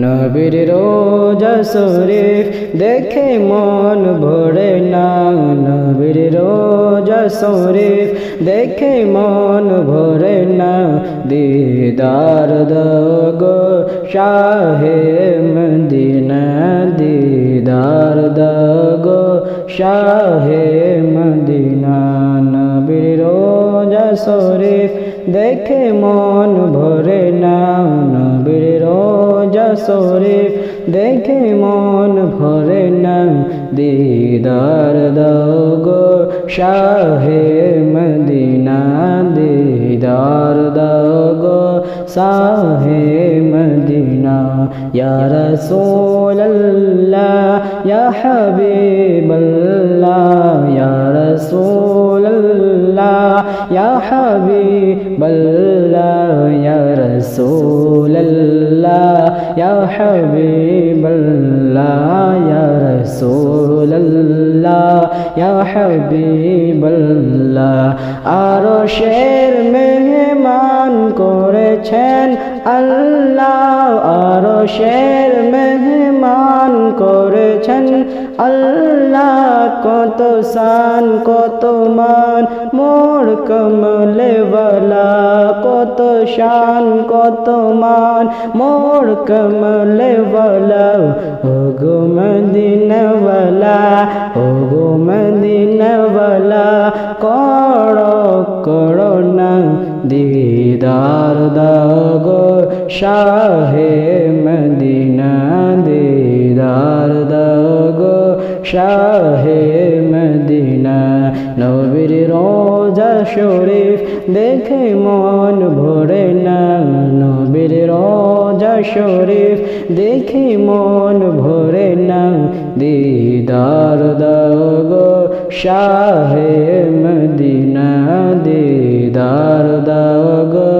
নবীর রোজা শরীফ দেখে মন ভরে না। নবীর রোজা শরীফ দেখে মন ভরে না। দিদার দগো শাহে মদিনা, দিদার দগো শাহে মদিনা। নবীর রোজা শরীফ দেখে মন শরীফ দেখে মন ভরে না। দিদার দগো শাহে মদিনা। দিদার দগো শাহে মদিনা। ইয়া রাসূলুল্লাহ, ইয়া হাবিবাল্লাহ। রাসূলুল্লাহ ইয়া হাবিবাল্লাহ ইয়া রাসূলুল্লাহ ইয়া হাবিবাল্লাহ আরশের মেহমান করেছেন আল্লাহ আরশের মেহমান করেছেন আল্লাহ কত সান কত মান, মোর বালা, কত শান, কত মান, মোর কমলে বালা। ও গো মদিনওয়ালা ও গো মদিনওয়ালা করো করো না দিদার দাগো, শাহে শাহে মদিনা, নবীর রোজা শরীফ দেখে মন ভরে না। নবীর রোজা শরীফ দেখে মন ভরে না। দিদার দাগো শাহে মদিনা, দিদার দাগো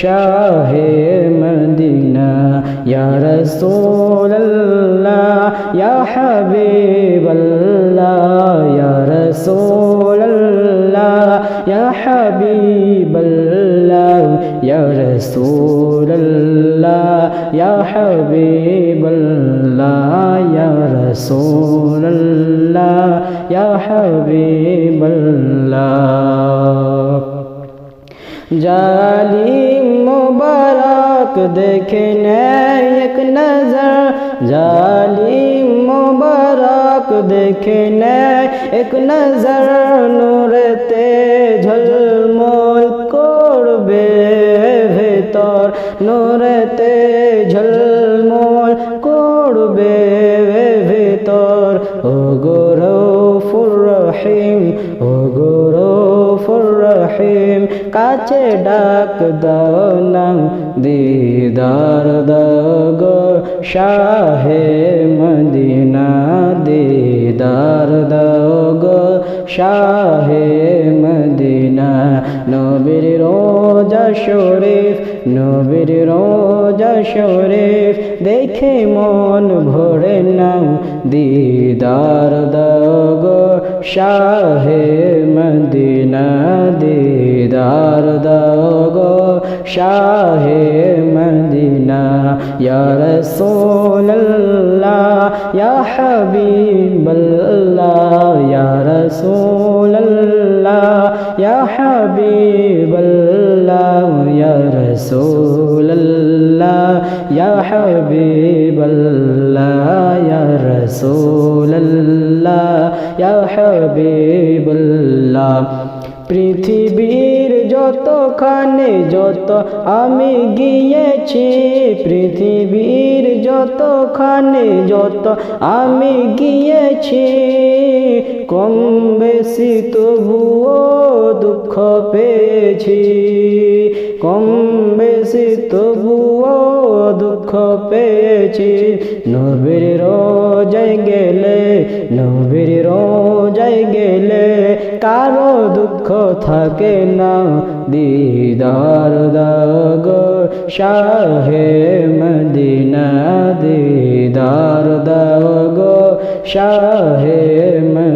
শাহে মদিনা। ইয়া রাসূলুল্লাহ, ইয়া রাসূলুল্লাহ ইয়া হাবিবাল্লাহ ইয়া রাসূলুল্লাহ ইয়া হাবিবাল্লাহ জালিম মুবারক দেখে নেয় এক নজর জালিম মুবারক দেখে নেয় এক নজর নূরতে ঝলমল করবে নূরতে ঝলমল করবে ভেতর। ও গৌরফুর রহিম ও গৌরফুর রহিম কাছে ডাক দাও না দিদার দগো শাহে মদিনা, দিদার দগো শাহে মদিনা। নবীর রোজা শরীফ নবীর রোজা শরীফ দেখে মন ভরে না দিদার দগো শাহে মদিনা, দিদার দগো শাহে মদিনা। ইয়া রাসূলুল্লাহ, ইয়া হাবিবাল্লাহ, ইয়া রাসূলুল্লাহ, ইয়া হাবিবাল্লাহ, ইয়া রাসূলুল্লাহ, ইয়া হাবিবাল্লাহ, ইয়া রাসূলুল্লাহ, ইয়া হাবিবাল্লাহ। পৃথিবীর যতখানে যত আমি গিয়েছি, পৃথিবীর যতখানে যত আমি গিয়েছি, কম বেশি তবুও দুঃখ পেয়েছি, কম তবুও দুঃখ পেয়েছি। নবীর রোজায় গেলে, নবীর রোজায় গেলে কারও দুঃখ থাকে না। দিদার দাগ শাহে মদিনা, দিদার দাগ শাহে মদিনা।